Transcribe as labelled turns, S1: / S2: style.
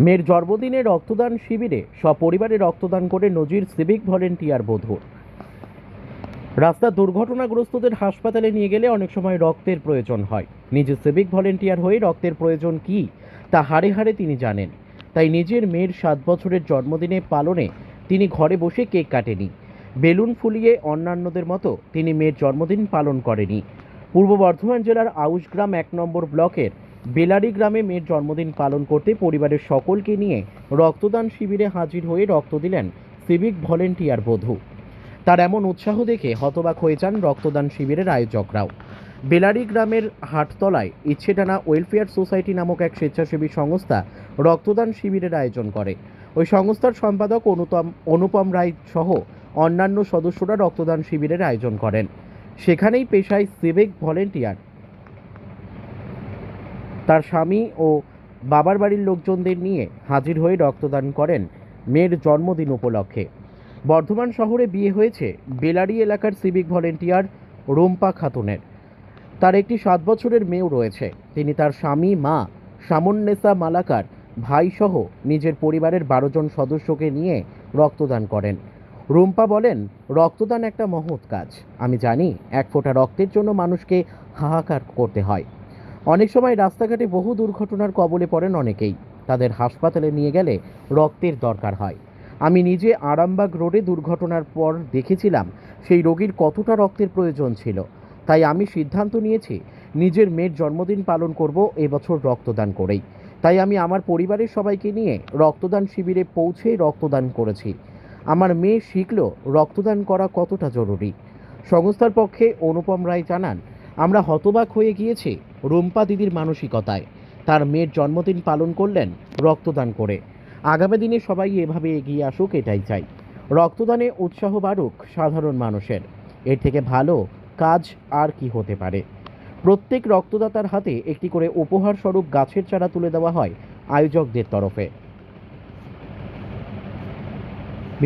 S1: মেয়ের জন্মদিনে রক্তদান শিবিরে সপরিবারে রক্তদান করে নজির সিভিক ভলেন্টিয়ার বধূর রাস্তা দুর্ঘটনাগ্রস্তদের হাসপাতালে নিয়ে গেলে অনেক সময় রক্তের প্রয়োজন হয়। নিজে সিভিক ভলেন্টিয়ার হয়ে রক্তের প্রয়োজন কি, তা হাড়ে হাড়ে তিনি জানেন। তাই নিজের মেয়ের সাত বছরের জন্মদিনে পালনে তিনি ঘরে বসে কেক কাটেনি। বেলুন ফুলিয়ে অন্যান্যদের মতো তিনি মেয়ের জন্মদিন পালন করেনি। পূর্ব বর্ধমান জেলার আউশগ্রাম এক নম্বর ব্লকের বেলারি গ্রামে মেয়ের জন্মদিন পালন করতে পরিবারের সকলকে নিয়ে রক্তদান শিবিরে হাজির হয়ে রক্ত দিলেন সিভিক ভলেন্টিয়ার বধূ। তার এমন উৎসাহ দেখে হতবাক হয়ে যান রক্তদান শিবিরের আয়োজকরাও। বেলারি গ্রামের হাটতলায় ইচ্ছেটানা ওয়েলফেয়ার সোসাইটি নামক এক স্বেচ্ছাসেবী সংস্থা রক্তদান শিবিরের আয়োজন করে। ওই সংস্থার সম্পাদক অনুতম অনুপম রায় সহ অন্যান্য সদস্যরা রক্তদান শিবিরের আয়োজন করেন। সেখানেই পেশায় সিভিক ভলেন্টিয়ার তার স্বামী ও বাবার বাড়ির লোকজনদের নিয়ে হাজির হয়ে রক্তদান করেন মেয়ের জন্মদিন উপলক্ষে। বর্ধমান শহরে বিয়ে হয়েছে বেলারি এলাকার সিভিক ভলেন্টিয়ার রুম্পা খাতুনের। তার একটি সাত বছরের মেয়েও রয়েছে। তিনি তার স্বামী, মা, সামন্নেসা মালাকার ভাইসহ নিজের পরিবারের বারো জন সদস্যকে নিয়ে রক্তদান করেন। রুম্পা বলেন, রক্তদান একটা মহৎ কাজ। আমি জানি এক ফোঁটা রক্তের জন্য মানুষকে হাহাকার করতে হয়। অনেক সময় রাস্তাঘাটে বহু দুর্ঘটনার কবলে পড়েন অনেকেই। তাদের হাসপাতালে নিয়ে গেলে রক্তের দরকার হয়। আমি নিজে আরামবাগ রোডে দুর্ঘটনার পর দেখেছিলাম সেই রোগীর কতটা রক্তের প্রয়োজন ছিল। তাই আমি সিদ্ধান্ত নিয়েছি, নিজের মেয়ের জন্মদিন পালন করব, এবছর রক্তদান করেই। তাই আমি আমার পরিবারের সবাইকে নিয়ে রক্তদান শিবিরে পৌঁছে রক্তদান করেছি। আমার মেয়ে শিখল রক্তদান করা কতটা জরুরি। সংস্থার পক্ষে অনুপম রায় জানান, আমরা হতবাক হয়ে গিয়েছি রুম্পা দিদির মানসিকতায়। তার মেয়ের জন্মদিন পালন করলেন রক্তদান করে। আগামী দিনে সবাই এভাবে এগিয়ে আসুক, এটাই চাই। রক্তদানে উৎসাহ বাড়ুক সাধারণ মানুষের। এর থেকে ভালো কাজ আর কি হতে পারে। প্রত্যেক রক্তদাতার হাতে একটি করে উপহার স্বরূপ গাছের চারা তুলে দেওয়া হয় আয়োজকদের তরফে।